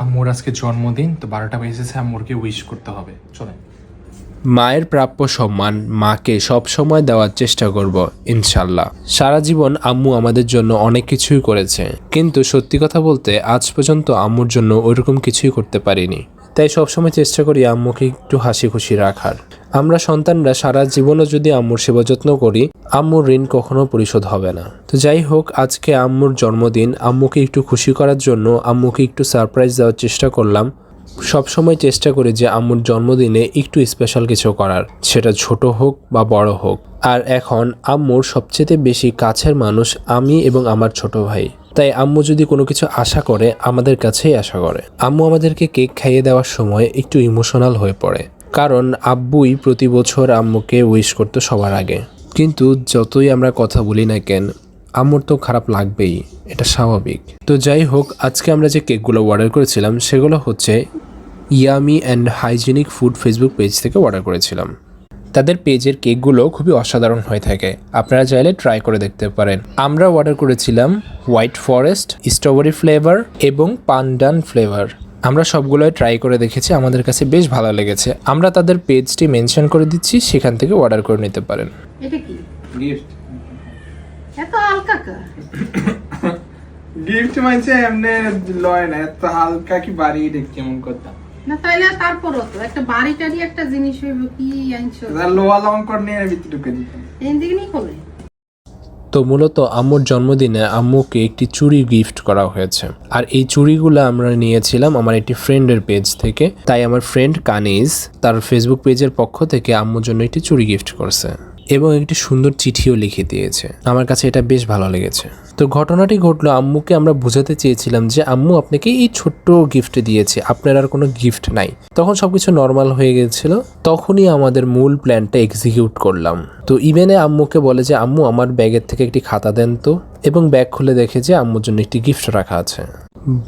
আম্মুর আজকে জন্মদিন, তো বারোটা বেজেছে, আম্মুরকে উইশ করতে হবে। চলেন। মায়ের প্রাপ্য সম্মান মাকে সব সময় দেওয়ার চেষ্টা করব, ইনশাল্লাহ। সারা জীবন আম্মু আমাদের জন্য অনেক কিছুই করেছে, কিন্তু সত্যি কথা বলতে আজ পর্যন্ত আম্মুর জন্য ওইরকম কিছুই করতে পারিনি। তাই সবসময় চেষ্টা করি আম্মুকে একটু হাসি খুশি রাখার। আমরা সন্তানরা সারা জীবনও যদি আম্মুর সেবা যত্ন করি, আম্মুর ঋণ কখনো পরিশোধ হবে না। তো যাই হোক, আজকে আম্মুর জন্মদিন, আম্মুকে একটু খুশি করার জন্য আম্মুকে একটু সারপ্রাইজ দেওয়ার চেষ্টা করলাম। সবসময় চেষ্টা করি যে আম্মুর জন্মদিনে একটু স্পেশাল কিছু করার, সেটা ছোট হোক বা বড় হোক। আর এখন আম্মুর সবচেয়ে বেশি কাছের মানুষ আমি এবং আমার ছোট ভাই। তাই আম্মু যদি কোনো কিছু আশা করে, আমাদের কাছেই আশা করে। আম্মু আমাদেরকে কেক খাইয়ে দেওয়ার সময় একটু ইমোশনাল হয়ে পড়ে। কারণ আব্বুই প্রতি বছর আম্মুকে উইশ করতো সবার আগে। কিন্তু যতই আমরা কথা বলি না কেন, আম্মুর তো খারাপ লাগবেই, এটা স্বাভাবিক। তো যাই হোক, আজকে আমরা যে কেকগুলো অর্ডার করেছিলাম, সেগুলো হচ্ছে yummy and hygienic food Facebook page থেকে অর্ডার করেছিলাম। তাদের পেজের কেকগুলো খুবই অসাধারণ হয়ে থাকে। আপনারা চাইলে ট্রাই করে দেখতে পারেন। আমরা অর্ডার করেছিলাম হোয়াইট ফরেস্ট স্ট্রবেরি ফ্লেভার এবং পান্ডান ফ্লেভার আমরা সবগুলোই ট্রাই করে দেখেছি আমাদের কাছে বেশ ভালো লেগেছে। আমরা তাদের পেজটি মেনশন করে দিচ্ছি সেখান থেকে অর্ডার করে নিতে পারেন। এটা কি? গিফট এত হালকা কা? গিফট মানছে এমনি লয় না এত হালকা কি বাড়ি দেখ কেমন করতাম না তাইলে তারপরও তো একটা বাড়ি টাড়ি একটা জিনিস হইব কি আনছো লোয়া লঙ্কর নিয়ে ভিতরে ঢুকে দিতাম। এই দিকে নি খোলে তো মূলত আম্মুর জন্মদিনে আম্মুকে একটি চুরি গিফট করা হয়েছে। আর এই চুরিগুলো আমরা নিয়েছিলাম আমার একটি ফ্রেন্ডের পেজ থেকে। তাই আমার ফ্রেন্ড কানিজ তার ফেসবুক পেজের পক্ষ থেকে আম্মুর জন্য একটি চুরি গিফট করছে। এবং একটি সুন্দর চিঠিও লিখে দিয়েছে। আমার কাছে এটা বেশ ভালো লেগেছে। তো ঘটনাটি ঘটলো আম্মুকে আমরা বোঝাতে চেয়েছিলাম যে, আম্মু, আপনাকে এই ছোট্ট গিফট দিয়েছে। আপনার আর কোনো গিফট নাই। তখন সবকিছু নর্মাল হয়ে গেছিল। তখনই আমাদের মূল প্ল্যানটা এক্সিকিউট করলাম। তো ইভেনে আম্মুকে বলে যে, আম্মু, আমার ব্যাগের থেকে একটি খাতা দেন তো। এবং ব্যাগ খুলে দেখে যে, আম্মুর জন্য একটি গিফট রাখা আছে।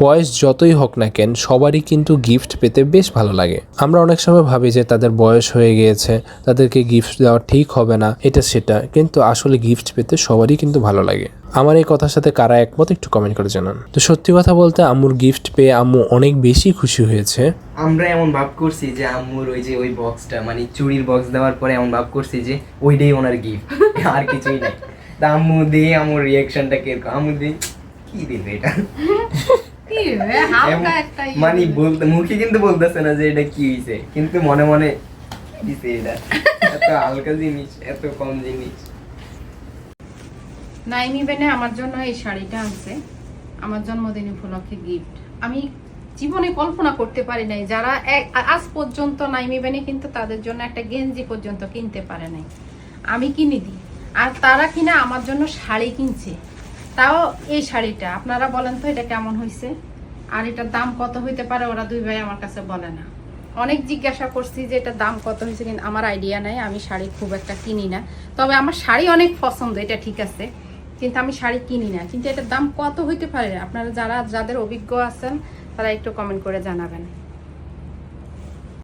বয়স যতই হোক না কেন, সবারই কিন্তু গিফট পেতে বেশ ভালো লাগে। আমরা অনেক সময় ভাবি যে তাদের বয়স হয়ে গিয়েছে, তাদেরকে গিফট দেওয়া ঠিক হবে না, এটা সেটা, কিন্তু আসলে গিফট পেতে সবারই কিন্তু ভালো লাগে। আমার এই কথার সাথে কারা একমত একটু কমেন্ট করে জানান। তো সত্যি কথা বলতে আম্মুর গিফট পেয়ে আম্মু অনেক বেশি খুশি হয়েছে। আমরা এমন ভাব করছি যে আম্মুর ওই যে ওই বক্সটা মানে চুরির বক্স দেওয়ার পরে এমন ভাব করছি যে ওইটাই ওনার গিফট আর কিছুই নাই। তা আম্মু দিয়ে আমার রিয়াকশনটা কীরকম? আম্মু দিয়ে, কি দিবে এটা? মানে বলতে মুখে কিন্তু বলতেছে না যে এটা কি কিন্তু মনে মনে দিছে এটা। এত হালকা জিনিস এত কম জিনিস। নাইমি বেনে আমার জন্য এই শাড়িটা আনছে। আমার জন্মদিন উপলক্ষে গিফট আমি জীবনে কল্পনা করতে পারি নাই যারা আজ পর্যন্ত নাইমি বেনে কিন্তু তাদের জন্য একটা গেঞ্জি পর্যন্ত কিনতে পারে নাই। আমি কিনে দিই। আর তারা কিনা আমার জন্য শাড়ি কিনছে। তাও এই শাড়িটা। আপনারা বলেন তো এটা কেমন হয়েছে আর এটার দাম কত হইতে পারে ওরা দুই ভাই আমার কাছে বলে না। অনেক জিজ্ঞাসা করছি যে এটার দাম কত হয়েছে কিন্তু আমার আইডিয়া নাই, আমি শাড়ি খুব একটা কিনি না। তবে আমার শাড়ি অনেক পছন্দ, এটা ঠিক আছে, কিন্তু আমি শাড়ি কিনি না। কিন্তু এটার দাম কত হইতে পারে? আপনারা যারা, যাদের অভিজ্ঞ আছেন, তারা একটু কমেন্ট করে জানাবেন।